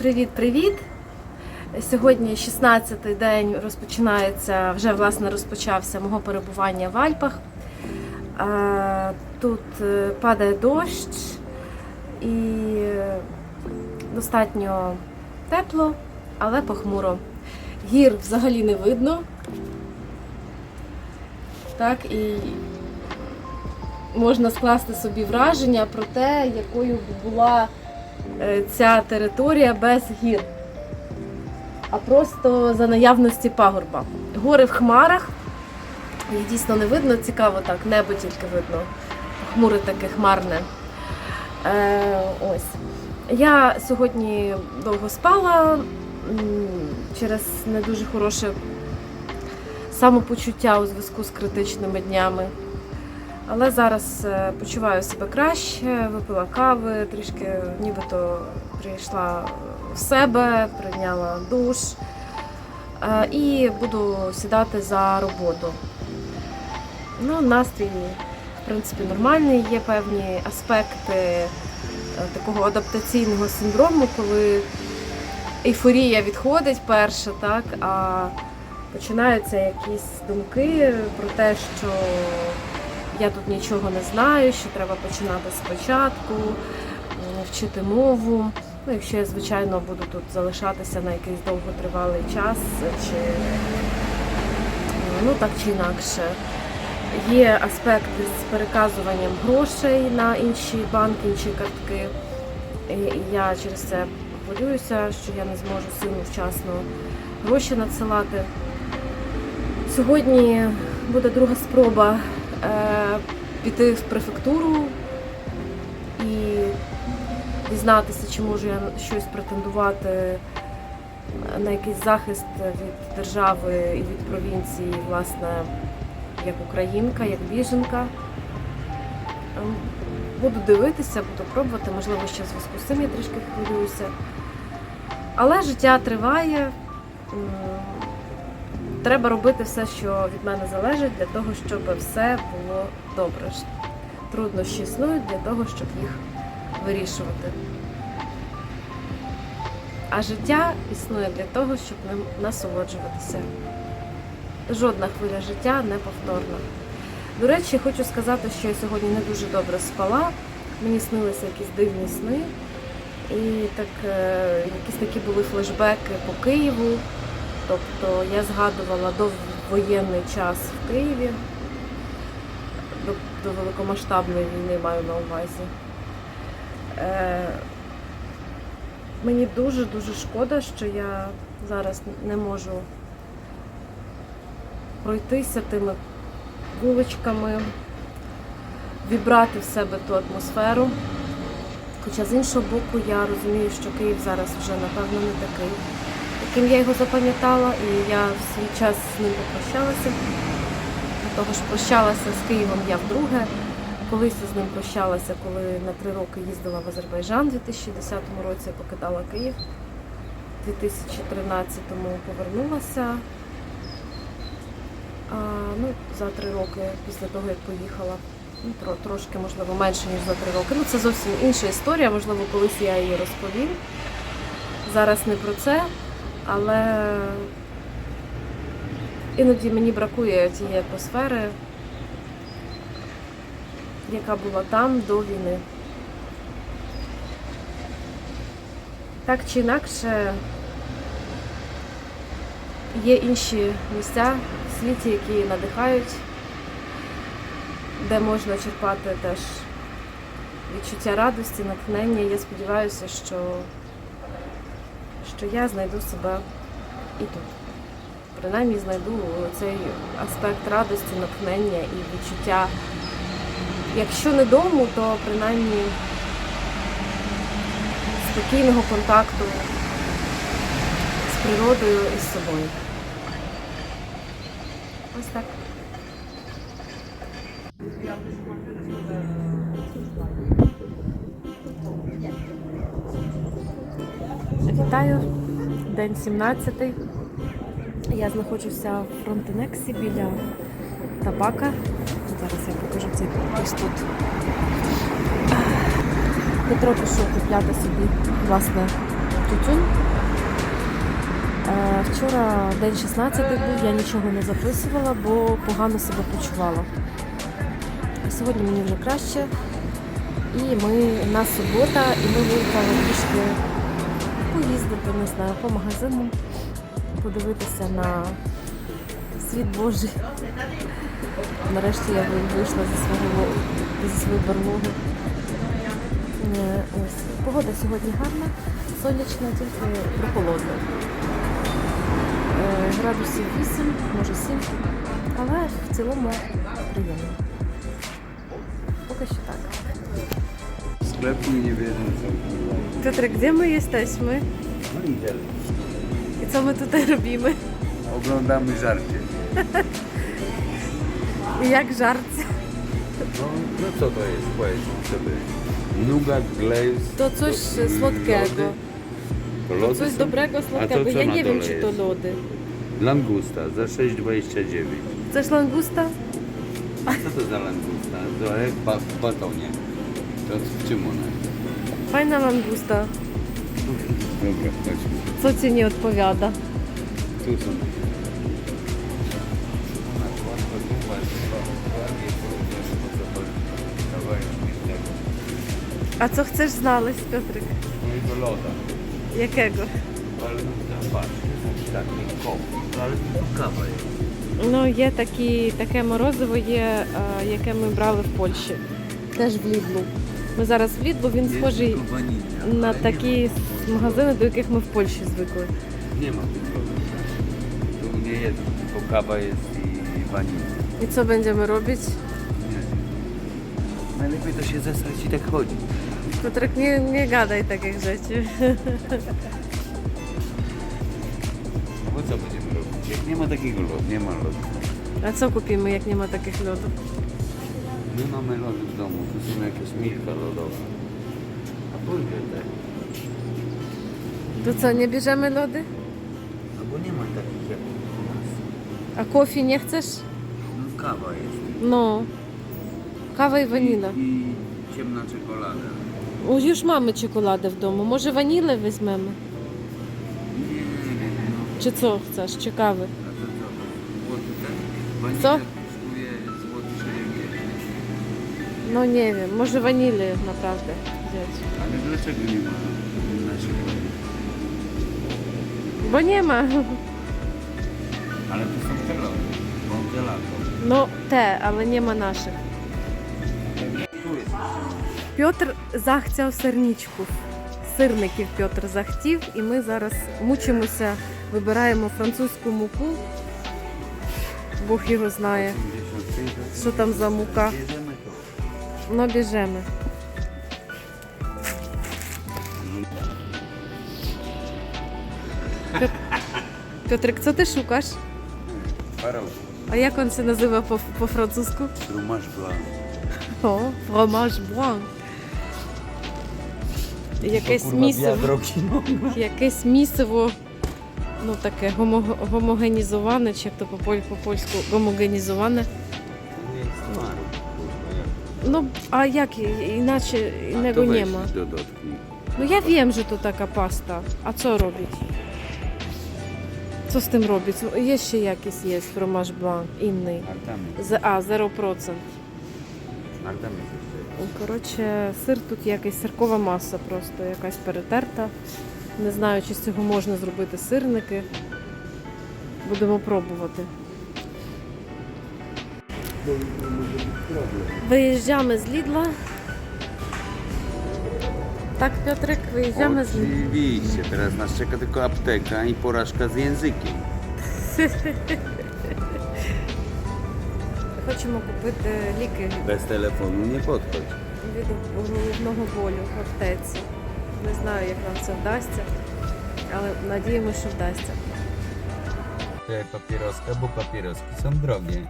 Привіт-привіт! Сьогодні 16-й день розпочинається, вже власне розпочався мого перебування в Альпах. Тут е, падає дощ і достатньо тепло, але похмуро. Гір взагалі не видно. Так, і можна скласти собі враження про те, якою була ця територія без гір, а просто за наявності пагорба. Гори в хмарах, їх дійсно не видно, цікаво так, небо тільки видно. Хмуре таке хмарне. Е, ось. Я сьогодні довго спала через не дуже хороше самопочуття у зв'язку з критичними днями. Але зараз е, почуваю себе краще, випила кави, трішки нібито прийшла в себе, прийняла душ е, і буду сідати за роботу. Ну, настрій, в принципі, нормальний. Є певні аспекти е, такого адаптаційного синдрому, коли ейфорія відходить перша, так, а починаються якісь думки про те, що я тут нічого не знаю, що треба починати спочатку, вчити мову. Ну, якщо я, звичайно, буду тут залишатися на якийсь довготривалий час, чи ну так чи інакше. Є аспекти з переказуванням грошей на інші банки, інші картки. І я через це хвилююся, що я не зможу сину вчасно гроші надсилати. Сьогодні буде друга спроба піти в префектуру і дізнатися, чи можу я щось претендувати на якийсь захист від держави і від провінції, власне, як українка, як біженка. Ем, Буду дивитися, буду пробувати, можливо, ще в зв'язку з цим я трішки хвилююся. Але життя триває. Треба робити все, що від мене залежить, для того, щоб все було добре. Труднощі існують для того, щоб їх вирішувати. А життя існує для того, щоб ним насолоджуватися. Жодна хвиля життя не повторна. До речі, хочу сказати, що я сьогодні не дуже добре спала. Мені снилися якісь дивні сни. І так, е, якісь такі були флешбеки по Києву. Тобто я згадувала довоєнний час в Києві, до, до великомасштабної війни маю на увазі. Е, мені дуже-дуже шкода, що я зараз не можу пройтися тими вуличками, вібрати в себе ту атмосферу. Хоча з іншого боку я розумію, що Київ зараз вже напевно не такий, яким я його запам'ятала, і я в свій час з ним попрощалася. До того ж прощалася з Києвом я вдруге. Колись з ним прощалася, коли на три роки їздила в Азербайджан у 2010 році, я покидала Київ. У 2013-му повернулася. А, ну, за три роки після того, як поїхала. Ну, тро, трошки, можливо, менше, ніж за три роки. Ну, це зовсім інша історія, можливо, колись я її розповім. Зараз не про це, але іноді мені бракує тієї атмосфери, яка була там до війни. Так чи інакше, є інші місця в світі, які надихають, де можна черпати теж відчуття радості, натхнення. Я сподіваюся, що, що я знайду себе і тут. Принаймні знайду цей аспект радості, натхнення і відчуття, якщо не дому, то принаймні спокійного контакту з природою і з собою. Ось так. Вітаю, день 17. Я знаходжуся в Фронтенексі біля табака. Зараз я покажу цей ось тут. Петро пішов купляти собі, власне, тютюн. Е, Вчора день 16 був, я нічого не записувала, бо погано себе почувала. Сьогодні мені вже краще. І ми у нас субота, і ми виїхали трішки поїздити, не знаю, по магазинам, подивитися на світ Божий. Нарешті я вийшла зі свого зі своєї барлоги. Е. Погода сьогодні гарна, сонячна, тільки прохолодна. Е, Градусів 8, може 7, але в цілому приємно. Поки що так. Sklepu i nie wiedzą co. Piotrek, gdzie my jesteśmy? No idę. I co my tutaj robimy? Oglądamy żarcie. I jak żart? No, no co to jest? Powiedz sobie. Nugat, glejs. To coś słodkiego. To lody coś są? dobrego, słodkiego. co Ja na nie wiem, dole czy to jest? lody. Langusta za 6,29. Chcesz langusta? Co to za langusta? To jak ba w batonie. Tu są. Ona łatwo duma, ładnie porównasz to co chodzi. Kawałek śmietnego. A co chcesz znaleźć, Piotrek? Mojego loda. Jakiego? Ale taki koп. Ale to kawa jest. Ну, є такі, таке морозиво є, е, яке ми брали в Польщі. Теж в Лідлу. Ми зараз в Лідлу, він схожий tylko wanilia, на ale nie такі магазини, до яких ми в Польщі звикли. ma- Nie ma tych lodów. Tu nie jest, tylko kawa jest i wanilia. І що будемо робити? Nie. Najlepiej to się zesrać i tak chodzi. Петрик, не, не гадай таких rzeczy. Bo co będziemy robić? Jak nie ma takiego lodu, nie ma lodu. А що купимо, як нема таких льодів? My mamy lody w domu, tu są jakieś milka lodowe. A pójdę tak. То що, не біжемо льоди? No bo nie ma takich jak u nas. А кофі не chcesz? No kawa jest. Ну, кава і ваніла. I, i ciemna czekolada. О, już mamy чоколади вдома. Може ванілі візьмемо? Nie wiem, no. Чи що chcesz? Чи кави? A to co? Złoty ten? Wanila Co? Ну, не. Може ванілі, naprawdę, взяти. Dlaczego nie ma naszych? Бо нема. Ale to są te lody. Bon. Ну, те, але нема наших. Пьотр захцяв сирничку. Сирників Пьотр захтів, і ми зараз мучимося, вибираємо французьку муку. Бог його знає, що там за мука. Ну, біжемо. Пьот- Пьотрик, co ty szukasz? А як він це називає по- по-французьку? Fromage blanc. О, фромаж блан. Якесь місиво. Якесь місиво, ну таке гомогенізоване, чи як то по-польську гомогенізоване. Ну, а як і- іначе To інего weź нема? dodatki. Ну я wiem, że to taka pasta. A co robić? Co z tym robić? Є ще якийсь є фромаж блан, інний. З- А, 0%. Artamy jeszcze. Коротше, сир тут якась сиркова маса, просто якась перетерта. Не знаю, чи з цього можна зробити сирники. Будемо пробувати. Виїжджаємо з Лідла. Так, Петрик, виїжджаємо з Лідла. Oczywiście, teraz nas czeka tylko apteka i porażka z językiem. Хочемо купити ліки Bez telefonu nie podchodź. від головного болю в аптеці. Не знаю, як нам це вдасться, але надіємося, що вдасться. Papieroska, bo papieroski są drogie.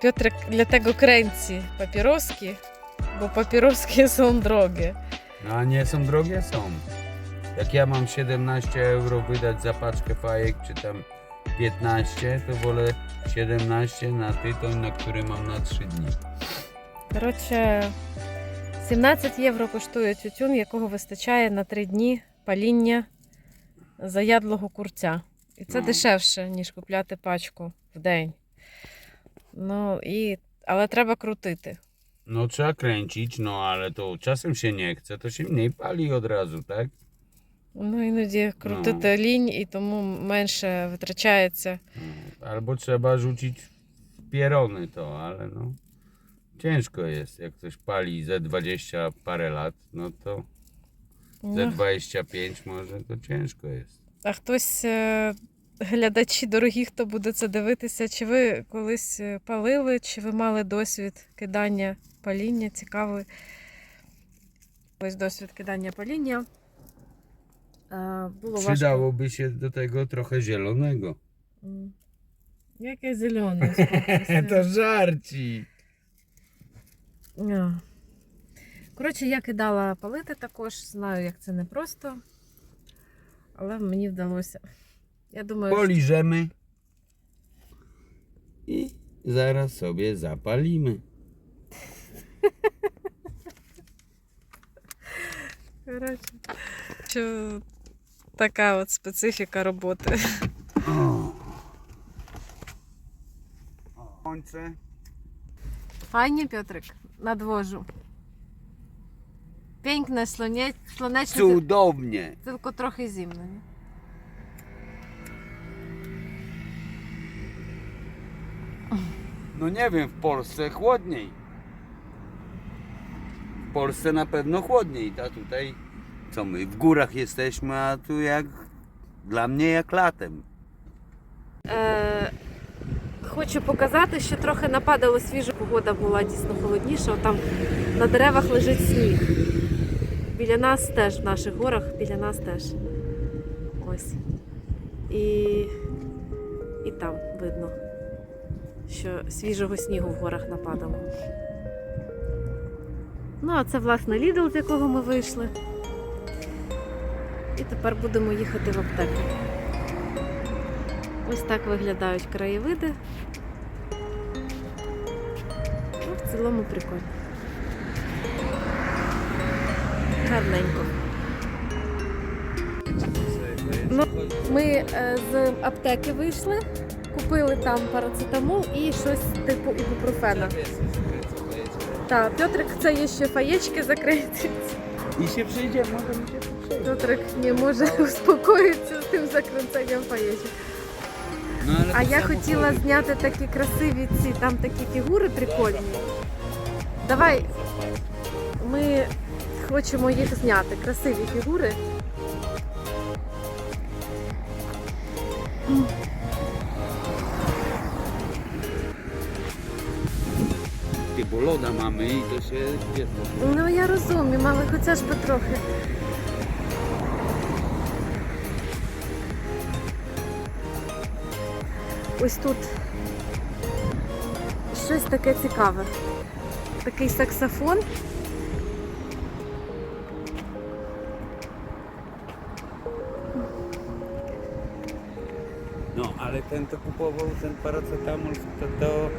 Piotrek dlatego kręci papieroski, bo papieroski są drogie. No, A nie są drogie? Są. Jak ja mam 17 euro wydać za paczkę fajek, czy tam 15, to wolę 17 na tytoń, na który mam na 3 dni. Коротше, 17 євро коштує тютюн, якого вистачає на 3 дні паління заядлого курця. І це Ну. дешевше, ніж купляти пачку в день. Ну, і... Але треба крутити. No trzeba kręcić, no ale to czasem się nie chce, to się mniej pali od razu, tak? Ну, іноді крутити лінь, і тому менше витрачається. No, Albo trzeba rzucić w pierony to, ale no ciężko jest, jak ktoś pali ze 20 parę lat, no to ze Ну, 25 może to ciężko jest. А хтось, е, глядачі дорогі, хто буде це дивитися, чи ви колись е, палили, чи ви мали досвід кидання паління, цікавий ось досвід кидання паління. Було. Przydałoby się do tego trochę zielonego. М. Яке зелене. to żarci. А. Коротше, я кидала палити також, знаю, як це непросто, але мені вдалося. Я думаю, що- Poliżemy i zaraz sobie zapalimy. Коротше, що така от специфіка роботи. Słońce. Файні, Петрик, надвожу. Piękne, słonie, słoneczne, Cudownie. tylko trochę zimno. Nie? No nie wiem, w Polsce chłodniej. W Polsce na pewno chłodniej, a tutaj co my w górach jesteśmy, a tu jak dla mnie jak latem. Е, хочу показати, що трохи нападало свіжа погода була дійсно холодніша. Там на деревах лежить сніг. Біля нас теж, в наших горах, біля нас теж. Ось. І, і там видно, що свіжого снігу в горах нападало. Ну, а це, власне, Лідл, з якого ми вийшли. І тепер будемо їхати в аптеку. Ось так виглядають краєвиди. Ну, в цілому прикольно. Гарненько. Ну, Ми е, з аптеки вийшли, купили там парацетамол і щось типу ібупрофена. Так, Петрик це є ще фаєчки закриті. Się przyjdzie, możemy się tu. Петрик не може успокоїтися з тим закринценням фаєчок. No, А я хотіла зняти такі красиві ці, там такі фігури прикольні. Давай ми хочемо їх зняти. Красиві фігури. Bo loda mamy i to się wiesz, bo- Ну я розумію, але хоча ж би трохи. Ось тут щось таке цікаве. Такий саксофон. Ten to kupował ten paracetamol do?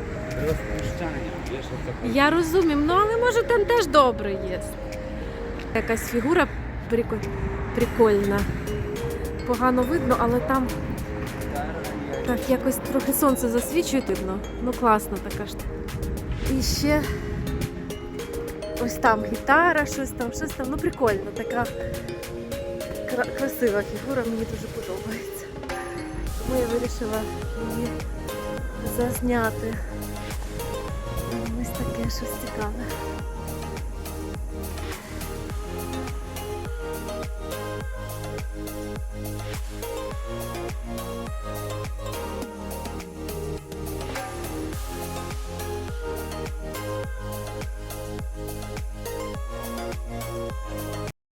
Я розумію, ну але може там теж добре є. Якась фігура приколь- прикольна. Погано видно, але там так якось трохи сонце засвічує видно. Ну класна така штука. І ще ось там гітара, щось там, щось там. Ну прикольно, така кра- красива фігура, мені дуже подобається. Тому я вирішила її зазняти. Ось таке щось цікаве.